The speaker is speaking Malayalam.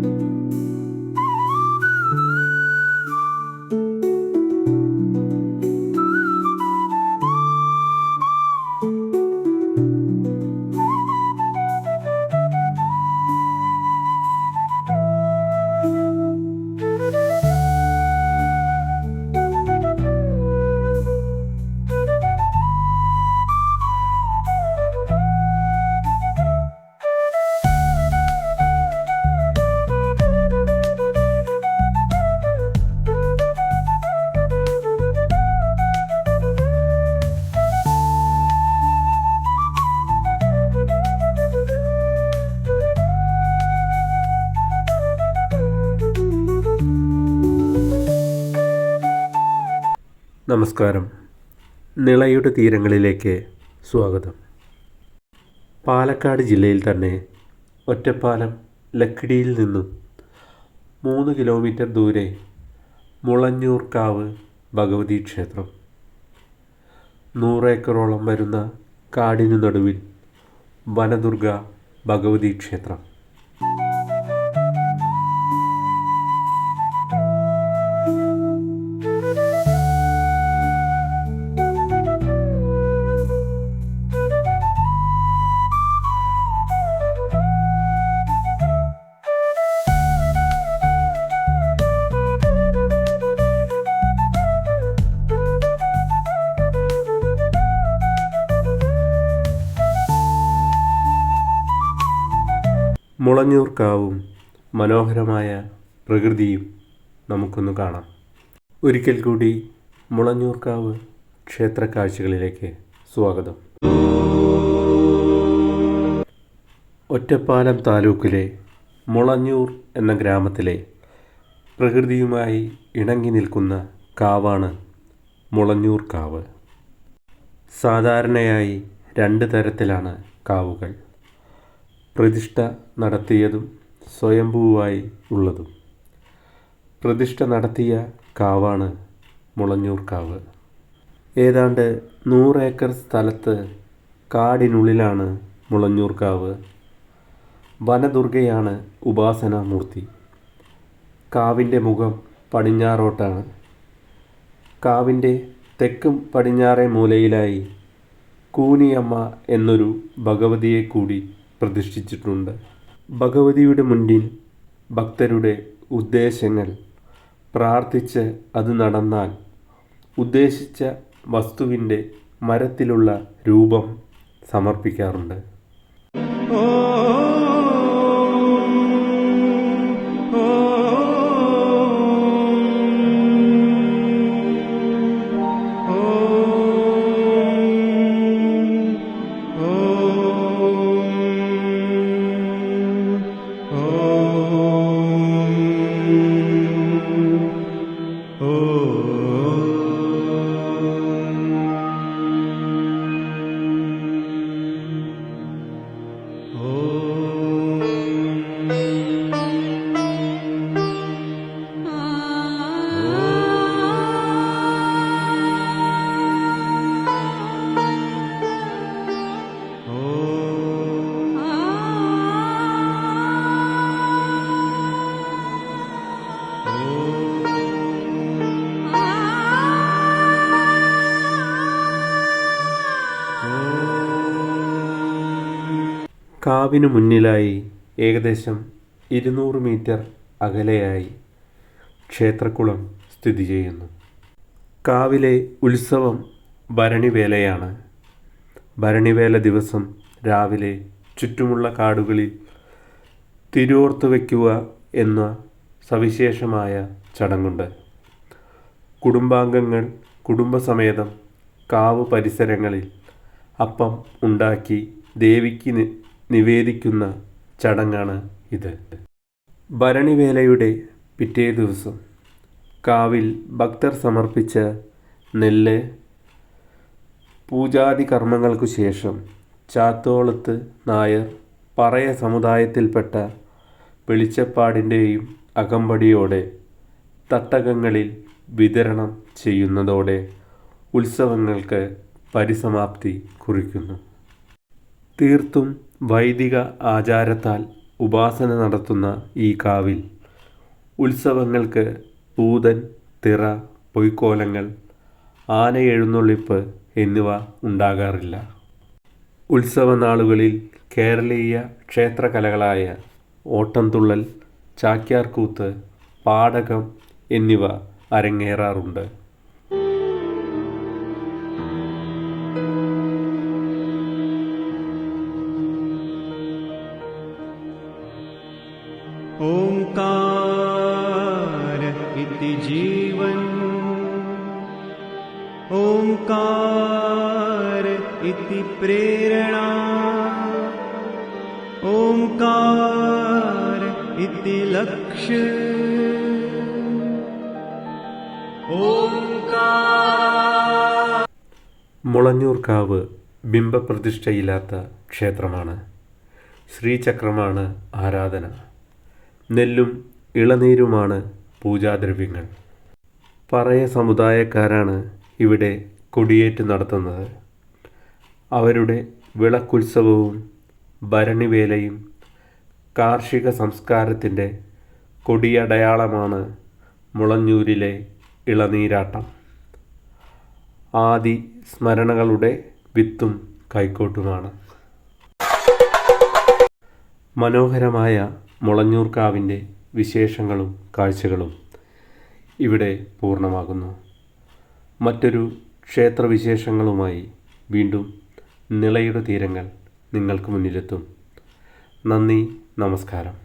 Música നമസ്കാരം. നിളയുടെ തീരങ്ങളിലേക്ക് സ്വാഗതം. പാലക്കാട് ജില്ലയിൽ തന്നെ ഒറ്റപ്പാലം ലക്കിടിയിൽ നിന്നും മൂന്ന് കിലോമീറ്റർ ദൂരെ മുളഞ്ഞൂർക്കാവ് ഭഗവതി ക്ഷേത്രം. നൂറേക്കറോളം വരുന്ന കാടിനു നടുവിൽ വനദുർഗ ഭഗവതി ക്ഷേത്രം. മുളഞ്ഞൂർക്കാവും മനോഹരമായ പ്രകൃതിയും നമുക്കൊന്ന് കാണാം. ഒരിക്കൽ കൂടി മുളഞ്ഞൂർക്കാവ് ക്ഷേത്ര കാഴ്ചകളിലേക്ക് സ്വാഗതം. ഒറ്റപ്പാലം താലൂക്കിലെ മുളഞ്ഞൂർ എന്ന ഗ്രാമത്തിലെ പ്രകൃതിയുമായി ഇണങ്ങി നിൽക്കുന്ന കാവാണ് മുളഞ്ഞൂർ കാവ് സാധാരണയായി രണ്ട് തരത്തിലാണ് കാവുകൾ. പ്രതിഷ്ഠ നടത്തിയതും സ്വയംഭൂവായി ഉള്ളതും. പ്രതിഷ്ഠ നടത്തിയ കാവാണ് മുളഞ്ഞൂർ കാവ്. ഏതാണ്ട് നൂറേക്കർ സ്ഥലത്ത് കാടിനുള്ളിലാണ് മുളഞ്ഞൂർ കാവ്. വനദുർഗയാണ് ഉപാസനാമൂർത്തി. കാവിന്റെ മുഖം പടിഞ്ഞാറോട്ടാണ്. കാവിന്റെ തെക്കും പടിഞ്ഞാറേ മൂലയിലായി കൂനിയമ്മ എന്നൊരു ഭഗവതിയെ കൂടി പ്രതിഷ്ഠിച്ചിട്ടുണ്ട്. ഭഗവതിയുടെ മുന്നിൽ ഭക്തരുടെ ഉദ്ദേശങ്ങൾ പ്രാർത്ഥിച്ച് അത് നടന്നാൽ ഉദ്ദേശിച്ച വസ്തുവിന്റെ മരത്തിലുള്ള രൂപം സമർപ്പിക്കാറുണ്ട്. കാവിനു മുന്നിലായി ഏകദേശം ഇരുന്നൂറ് മീറ്റർ അകലെയായി ക്ഷേത്രക്കുളം സ്ഥിതി ചെയ്യുന്നു. കാവിലെ ഉത്സവം ഭരണിവേലയാണ്. ഭരണിവേല ദിവസം രാവിലെ ചുറ്റുമുള്ള കാടുകളിൽ തിരുവോർത്ത് വയ്ക്കുക എന്ന സവിശേഷമായ ചടങ്ങുണ്ട്. കുടുംബാംഗങ്ങൾ കുടുംബസമേതം കാവ് പരിസരങ്ങളിൽ അപ്പം ഉണ്ടാക്കി ദേവിക്ക് നിവേദിക്കുന്ന ചടങ്ങാണ് ഇത്. ഭരണിവേലയുടെ പിറ്റേ ദിവസം കാവിൽ ഭക്തർ സമർപ്പിച്ച നെല്ല് പൂജാതി കർമ്മങ്ങൾക്കു ശേഷം ചാത്തോളത്ത് നായർ പറയ സമുദായത്തിൽപ്പെട്ട വെളിച്ചപ്പാടിന്റെയും അകമ്പടിയോടെ തട്ടകങ്ങളിൽ വിതരണം ചെയ്യുന്നതോടെ ഉത്സവങ്ങൾക്ക് പരിസമാപ്തി കുറിക്കുന്നു. തീർത്തും വൈദിക ആചാരത്താൽ ഉപാസന നടത്തുന്ന ഈ കാവിൽ ഉത്സവങ്ങൾക്ക് പൂതൻ തിറ പൊയ്ക്കോലങ്ങൾ ആന എഴുന്നള്ളിപ്പ് എന്നിവ ഉണ്ടാകാറില്ല. ഉത്സവനാളുകളിൽ കേരളീയ ക്ഷേത്രകലകളായ ഓട്ടംതുള്ളൽ ചാക്യാർകൂത്ത് പാടകം എന്നിവ അരങ്ങേറാറുണ്ട്. ओङ्कार इति जीवन् ओङ्कार इति प्रेरणा ओङ्कार इति लक्ष्य ओङ्कार മുളഞ്ഞൂർക്കാവ് ബിംബപ്രതിഷ്ഠയില്ലാത്ത ക്ഷേത്രമാണ് ശ്രീചക്രമാണ് ആരാധന നെല്ലും ഇളനീരുമാണ് പൂജാദ്രവ്യങ്ങൾ. പറയ സമുദായക്കാരാണ് ഇവിടെ കൊടിയേറ്റ് നടത്തുന്നത്. അവരുടെ വിളക്കുത്സവവും ഭരണിവേലയും കാർഷിക സംസ്കാരത്തിന്റെ കൊടിയടയാളമാണ് മുളഞ്ഞൂരിലെ ഇളനീരാട്ടം. ആദി സ്മരണകളുടെ വിത്തും കൈക്കോട്ടുമാണ്. മനോഹരമായ മുളഞ്ഞൂർക്കാവിന്റെ വിശേഷങ്ങളും കാഴ്ചകളും ഇവിടെ പൂർണമാകുന്നു. മറ്റൊരു ക്ഷേത്രവിശേഷങ്ങളുമായി വീണ്ടും നിളയുടെ തീരങ്ങൾ നിങ്ങൾക്ക് മുന്നിലെത്തും. നന്ദി നമസ്കാരം.